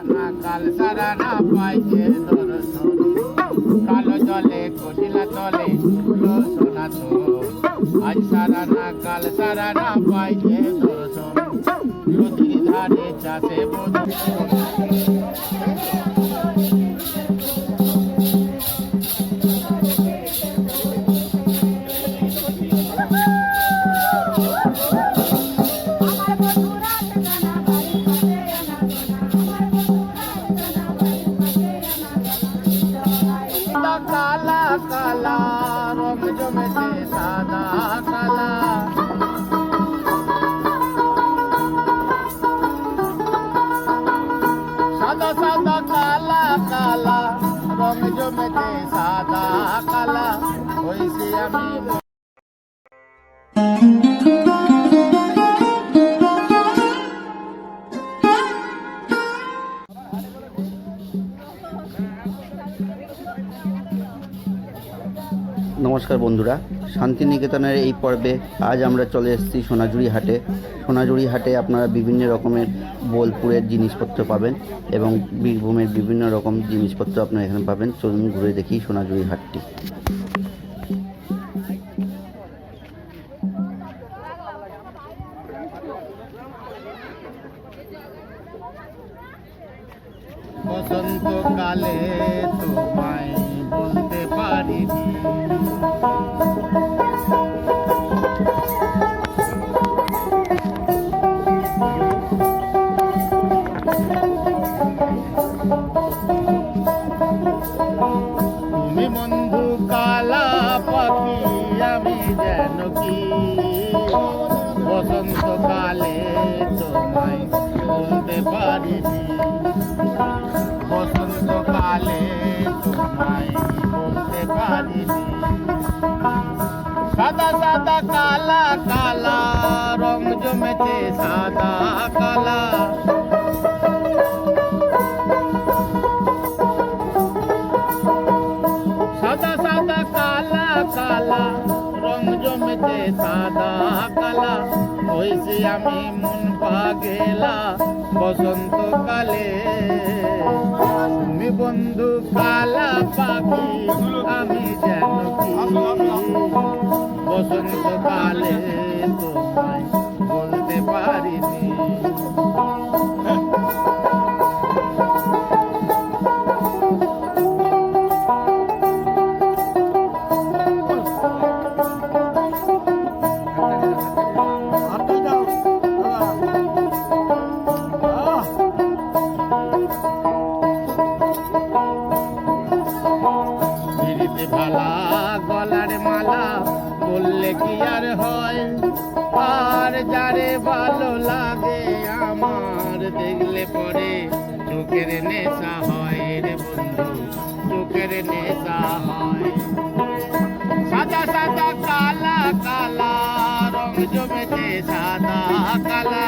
কাল সারা না পাইছে দর্শন। কালো জলে কটিলা তলে সোনা তো আজ সারা না, কাল সারা না পাইছে দর্শন। নদীর ধারে চাষে বোধ নমস্কার বন্ধুরা, শান্তিনিকেতনের এই পর্বে আজ আমরা চলে এসেছি সোনাঝুরি হাটে। সোনাঝুরি হাটে আপনারা বিভিন্ন রকমের বোলপুরের জিনিসপত্র পাবেন এবং বীরভূমের বিভিন্ন রকম জিনিসপত্র আপনারা এখানে পাবেন। চলুন ঘুরে দেখি সোনাঝুরি হাটটি। বসন্তকালে তোমায় সাদা সাদা কালা কালা রং জমেছে, সাদা কালা। সাদা সাদা কালা কালা রং জমেছে, সাদা কালা। হয়েছি আমি মন পাগেলা বসন্তকালে। তুমি বন্ধু পালা পাখি আমি যেন বসন্ত বসন্তকালে পিড়িতে ভালা গলার মালা বললে কি আর হয়? আর যারে ভালো লাগে আমার দেখলে পরে চোখের নেশা হয় রে বন্ধু, চোখের নেশা হয়। সাদা সাদা, কালা কালা, রং জমেছে সাদা, কালা।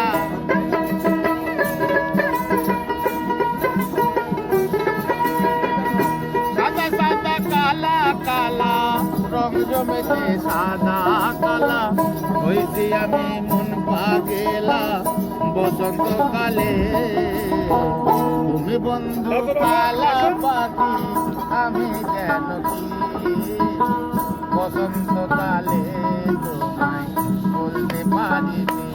রং সাদা কালা হইছি আমি মন পাগেলা, বসন্তকালে। তুমি বন্ধু কালা পাখি আমি কেন কি? বসন্তকালে তোমায় বলতে পারিনি।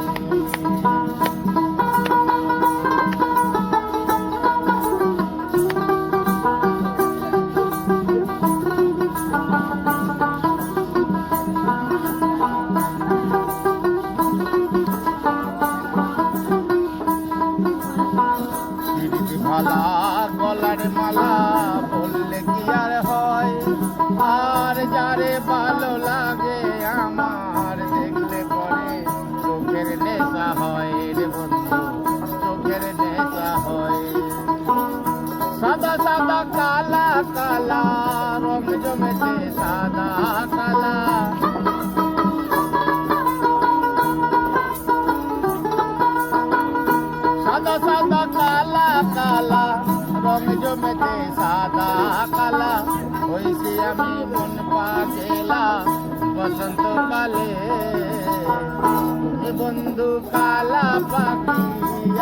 বন্ধু কালা পাখি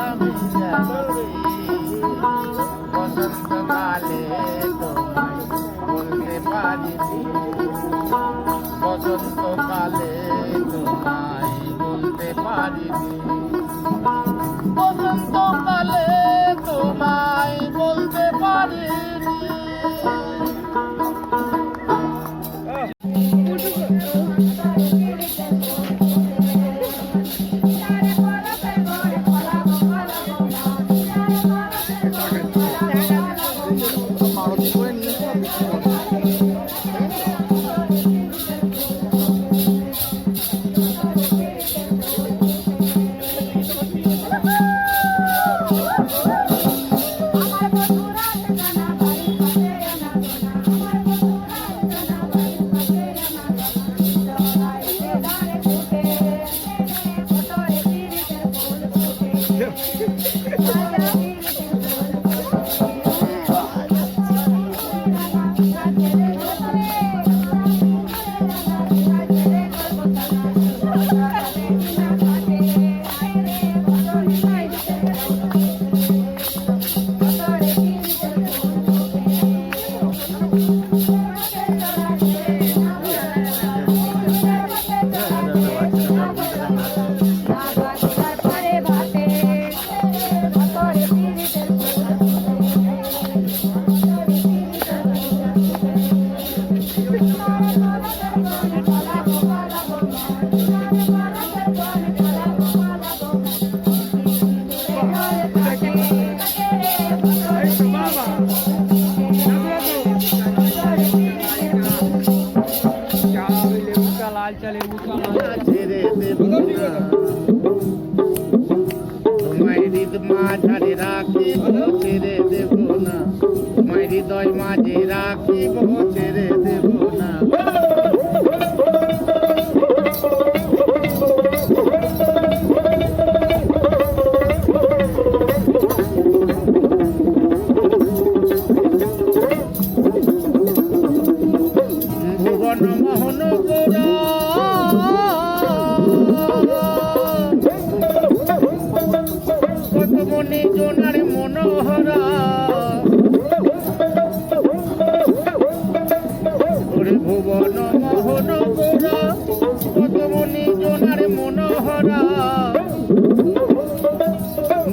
আমি বসন্তকালে তোমায় বলতে পারিনি। বসন্ত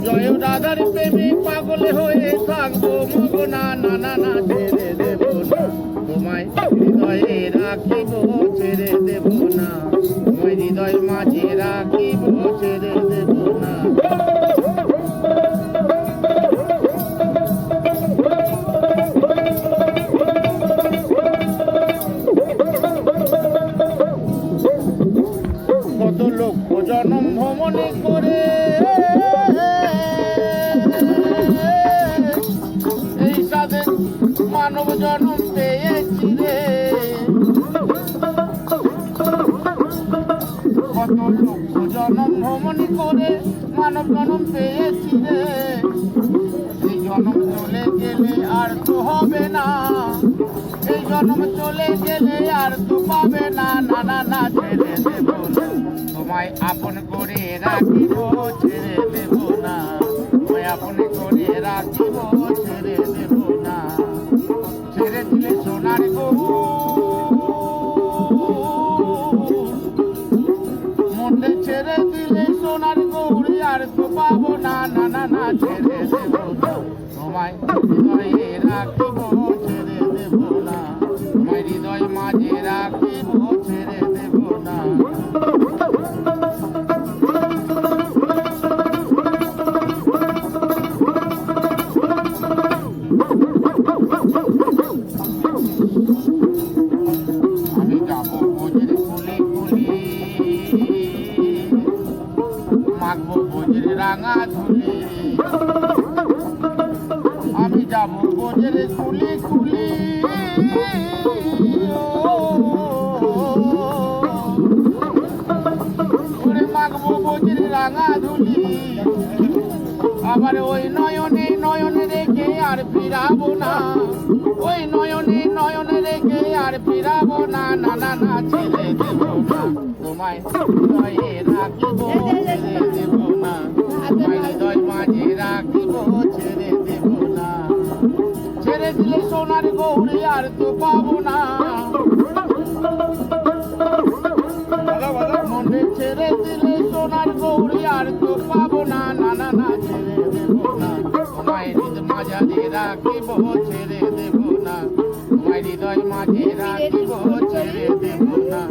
জয় দাদার প্রেমে পাগল হয়ে থাকব মগনা না নাচে না ভ্রমণে করে। এই সাধে মানব জনম পেয়েছি রে। কত লক্ষ জনম ভ্রমণ করে মানব জনম পেয়েছি রে। এই জনম চলে গেলে আর তো হবে না। এই জনম চলে গেলে আর তো পাবে না না না ছেড়ে দেব তোমায় আপন করে রাখিব, ছেড়ে দেব না। তোমায় আপন করে রাখিব, ছেড়ে দেব না। ছেড়ে দিলে সোনার গরু মনে ছেড়ে দিলে সোনার গৌরী আর তো পাবো না না না ছেড়ে দেব তোমায় রাখিব আবার ওই নয়নে নয়নে রেখে আর ফিরাবো না। ওই নয়নে রেখে আর ফিরাবো না। না না না, ছেড়ে দেব না। তোমায় ছেড়ে দেব না। তোমায় মাঝে ছেড়ে দেব না। ছেড়ে দিলে সোনার গৌরী আর তো পাবো না। ছেড়ে দিলে সোনার গৌরী আর তো পাবো না না তোমায় হৃদ মাঝারে রাখিব ছেড়ে দেব না হৃদয় মাঝে রাখিব ছেড়ে দেব না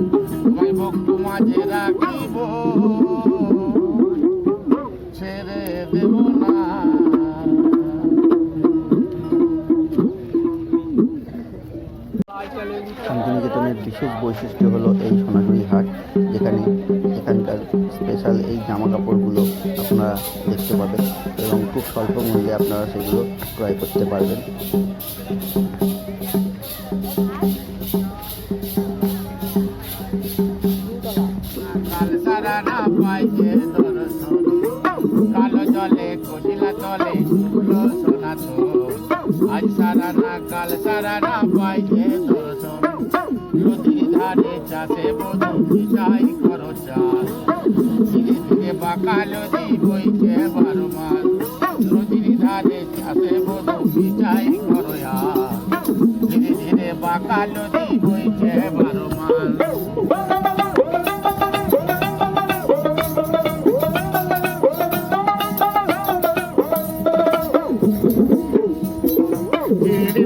ভক্ত মাঝে রাখিব ছেড়ে দেব না শান্তিনিকেতনের বিশেষ বৈশিষ্ট্য হলো এই সোনাঝুরি হাট, যেখানে এখানকার স্পেশাল এই জামা কাপড়গুলো আপনারা দেখতে পাবেন এবং খুব স্বল্প মূল্যে আপনারা সেগুলো ক্রয় করতে পারবেন। কাল জলে কটিলা তলে সোনা তো আজ সারা না কাল সারা না পাইছে নদীর ধারে চাষে বধু চাই করো চাষ ধীরে ধীরে বাঁকা নদীর চাষে বধু চাই করো ধীরে ধীরে বাঁকা নদী বইছে বারো মাস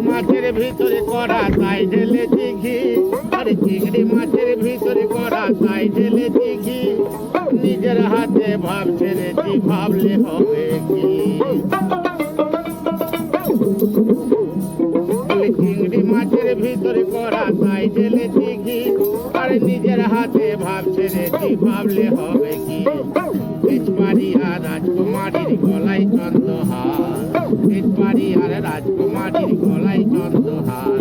মাছের ভিতরে করা তাই ঢেলে দিঘি। আরে চিংড়ি মাছের ভিতরে করা তাই ঢেলে দিঘি। নিজের হাতে ভাব ছেড়েছি, ভাবলে হবে ভিতরে করা তাই ঢেলে দিঘি আরে নিজের হাতে ভাব ছেড়েছি ভাবলে হবে কি? তেজপাড়িয়া রাজকুমারীর গলায় চন্দ্রহার, তেজপাড়িয়ার রাজকুমারীর গলায় চন্দ্রহার।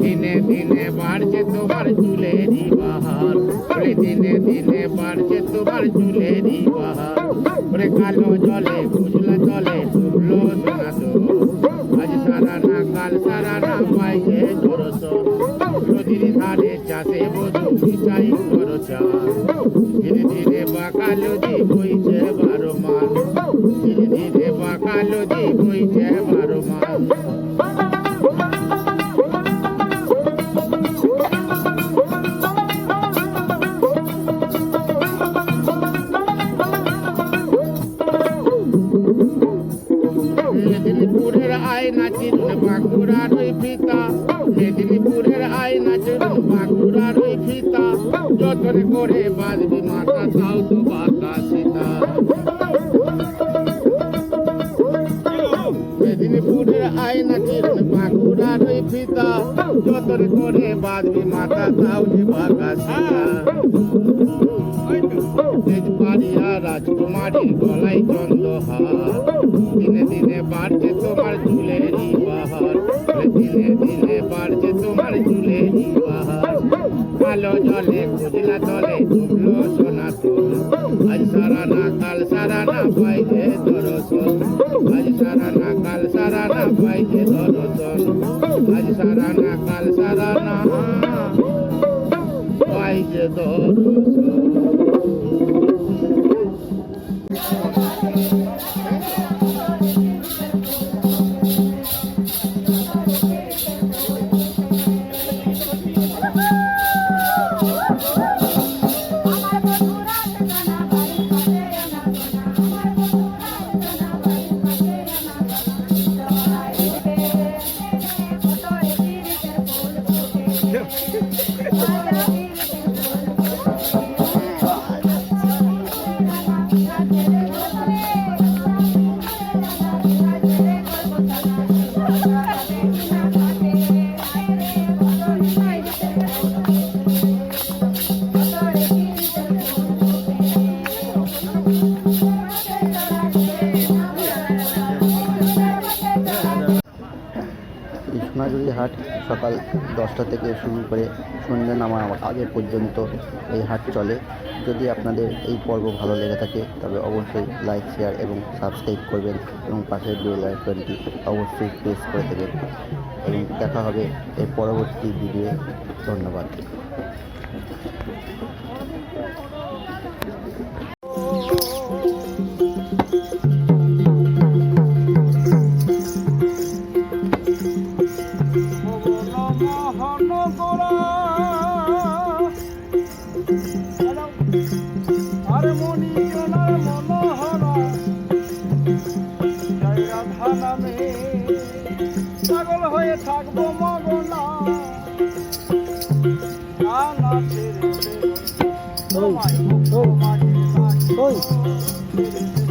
দিনে দিনে বাড়ছে তোমার চুলেরই বাহার দিনে দিনে বাড়ছে তোমার চুলেরই বাহার। কালো জলে কুচলা জলে ডুবলো সোনা তো। আজ বাঁকুড়ার ওই ফিতা। মেদিনীপুরের আয়না চিনুন বাঁকুড়ার ওই ফিতা। যতন করে বাজবি মাথা, তাও তো বাতাসিতা আয়না চিনুন বাঁকুড়ার ওই ফিতা যতন করে বাজবি মাথা, তাও যে বাতাসিতা তেজপাড়িয়া রাজকুমারী গলায় চন্দ্রহার। দিনে দিনে বাড়ছে তোমার চুলেরই বাহার। দিনে দিনে বাড়ছে তোমার চুলেরই বাহার। কালো জলে খুজলা তলে ডুবলো সোনা তোর আজ সারা না কাল সারা না পাইছে দরশন আজ সারা পাইছে দশটা থেকে শুরু করে সন্ধ্যে নামার আগে পর্যন্ত এই হাট চলে। যদি আপনাদের এই পর্ব ভালো লেগে থাকে, তবে অবশ্যই লাইক শেয়ার এবং সাবস্ক্রাইব করবেন এবং পাশের বেল আইকনটি অবশ্যই প্রেস করে দেবেন। এবং দেখা হবে এর পরবর্তী ভিডিও ধন্যবাদ। মামা তোমায়